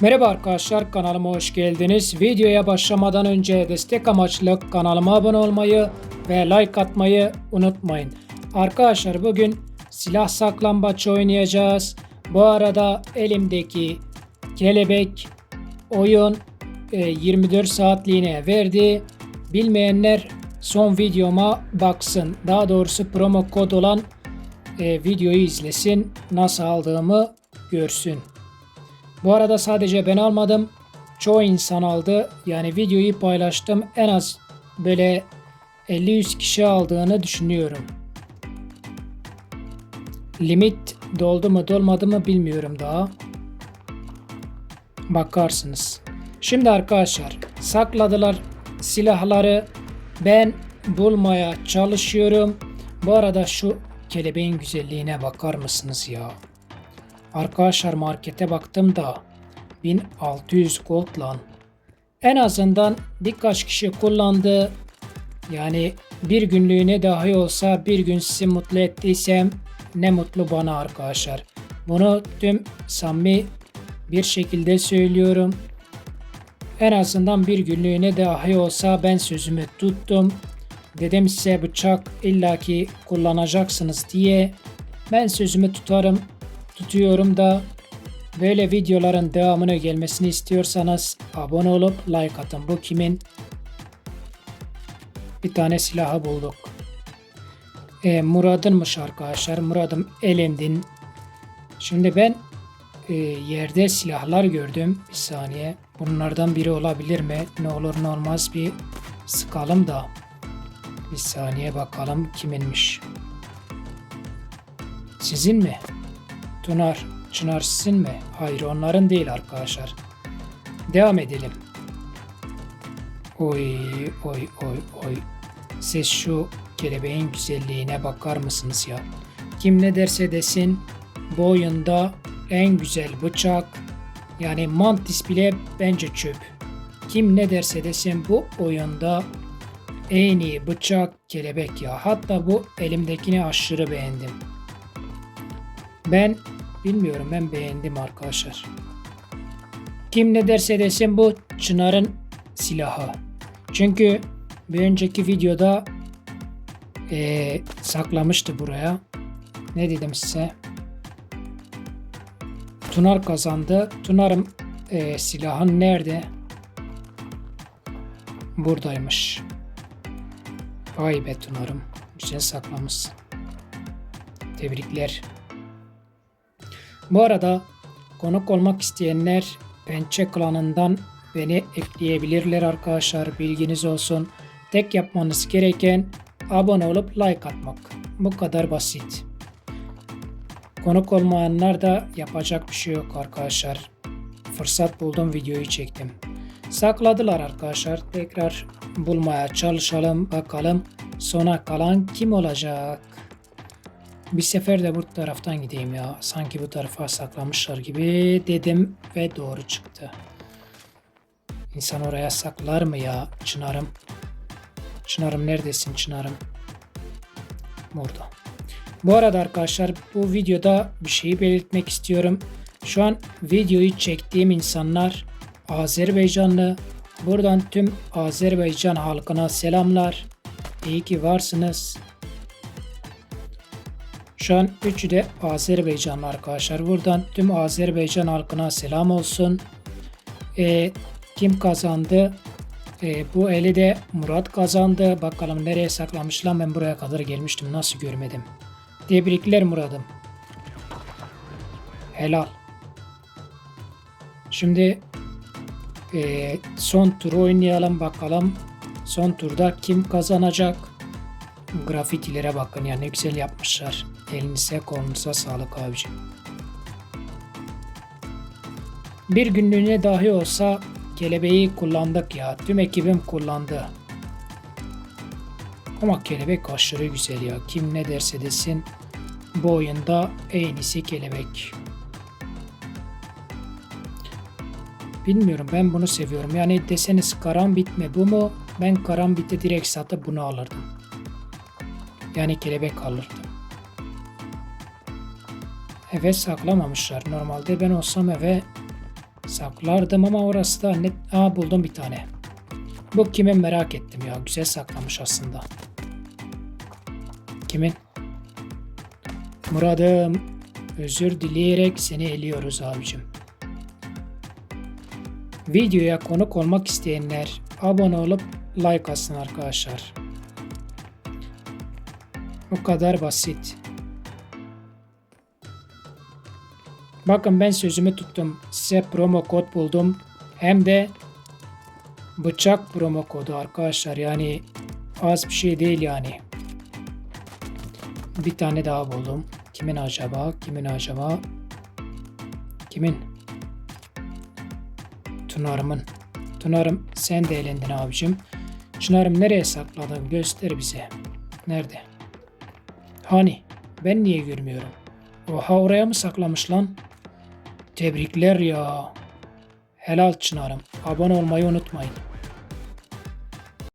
Merhaba arkadaşlar kanalıma hoş geldiniz. Videoya başlamadan önce destek amaçlı kanalıma abone olmayı ve like atmayı unutmayın. Arkadaşlar bugün silah saklambaç oynayacağız. Bu arada elimdeki kelebek oyun e, 24 saatliğine verdi. Bilmeyenler son videoma baksın. Daha doğrusu promo kod olan e, videoyu izlesin. Nasıl aldığımı görsün. Bu arada sadece ben almadım. Çoğu insan aldı. Yani videoyu paylaştım. En az böyle 50-100 kişi aldığını düşünüyorum. Limit doldu mu dolmadı mı bilmiyorum daha. Bakarsınız. Şimdi arkadaşlar sakladılar silahları. Ben bulmaya çalışıyorum. Bu arada şu kelebeğin güzelliğine bakar mısınız ya? Arkadaşlar markete baktım da 1600 gold lan. En azından birkaç kişi kullandı. Yani bir günlüğüne dahi olsa bir gün sizi mutlu ettiysem ne mutlu bana arkadaşlar. Bunu tüm samimi bir şekilde söylüyorum. En azından bir günlüğüne dahi olsa ben sözümü tuttum. Dedim size bıçak illaki kullanacaksınız diye. Ben sözümü tutarım tutuyorum da böyle videoların devamını gelmesini istiyorsanız abone olup like atın. Bu kimin? Bir tane silahı bulduk. E, Murad'ınmış arkadaşlar. Murad'ım elendin. Şimdi ben e, yerde silahlar gördüm. Bir saniye. Bunlardan biri olabilir mi? Ne olur ne olmaz bir sıkalım da. Bir saniye bakalım kiminmiş. Sizin mi? Tunar, Çınar sizin mi? Hayır onların değil arkadaşlar. Devam edelim. Oy oy oy oy. Siz şu kelebeğin güzelliğine bakar mısınız ya? Kim ne derse desin bu oyunda en güzel bıçak yani mantis bile bence çöp. Kim ne derse desin bu oyunda en iyi bıçak kelebek ya. Hatta bu elimdekini aşırı beğendim. Ben bilmiyorum ben beğendim arkadaşlar. Kim ne derse desin bu Çınar'ın silahı. Çünkü bir önceki videoda eee, saklamıştı buraya. Ne dedim size? Tunar kazandı. Tunar'ın eee silahın nerede? Buradaymış. Vay be Tunar'ım. Güzel saklamışsın. Tebrikler. Bu arada konuk olmak isteyenler Pençe klanından beni ekleyebilirler arkadaşlar. Bilginiz olsun. Tek yapmanız gereken abone olup like atmak. Bu kadar basit. Konuk olmayanlar da yapacak bir şey yok arkadaşlar. Fırsat buldum videoyu çektim. Sakladılar arkadaşlar. Tekrar bulmaya çalışalım. Bakalım sona kalan kim olacak? Bir sefer de bu taraftan gideyim ya. Sanki bu tarafa saklamışlar gibi dedim ve doğru çıktı. İnsan oraya saklar mı ya Çınar'ım? Çınar'ım neredesin Çınar'ım? Burada. Bu arada arkadaşlar bu videoda bir şeyi belirtmek istiyorum. Şu an videoyu çektiğim insanlar Azerbaycanlı. Buradan tüm Azerbaycan halkına selamlar. İyi ki varsınız. Şu an üçü de Azerbaycanlı arkadaşlar. Buradan tüm Azerbaycan halkına selam olsun. Ee, kim kazandı? Ee, bu eli de Murat kazandı. Bakalım nereye saklamış lan ben buraya kadar gelmiştim. Nasıl görmedim. Tebrikler Murat'ım. Helal. Şimdi ee, son turu oynayalım bakalım. Son turda kim kazanacak? Grafitilere bakın ya ne güzel yapmışlar. Elinize kolunuza sağlık abicim. Bir günlüğüne dahi olsa kelebeği kullandık ya. Tüm ekibim kullandı. Ama kelebek aşırı güzel ya. Kim ne derse desin bu oyunda en iyisi kelebek. Bilmiyorum ben bunu seviyorum. Yani deseniz karambit mi bu mu? Ben karambiti direkt satıp bunu alırdım. Yani kelebek alırdım. Eve saklamamışlar. Normalde ben olsam eve Saklardım ama orası da net... Aa buldum bir tane. Bu kimin merak ettim ya. Güzel saklamış aslında. Kimin? Muradım. Özür dileyerek seni eliyoruz abicim. Videoya konuk olmak isteyenler abone olup like atsın arkadaşlar. O kadar basit. Bakın ben sözümü tuttum. Size promo kod buldum. Hem de bıçak promo kodu arkadaşlar. Yani az bir şey değil yani. Bir tane daha buldum. Kimin acaba? Kimin acaba? Kimin? Tunar'ımın. Tunar'ım sen de elendin abicim. Çınar'ım nereye sakladın? Göster bize. Nerede? Hani? Ben niye görmüyorum? Oha oraya mı saklamış lan? Tebrikler ya. Helal Çınar'ım. Abone olmayı unutmayın.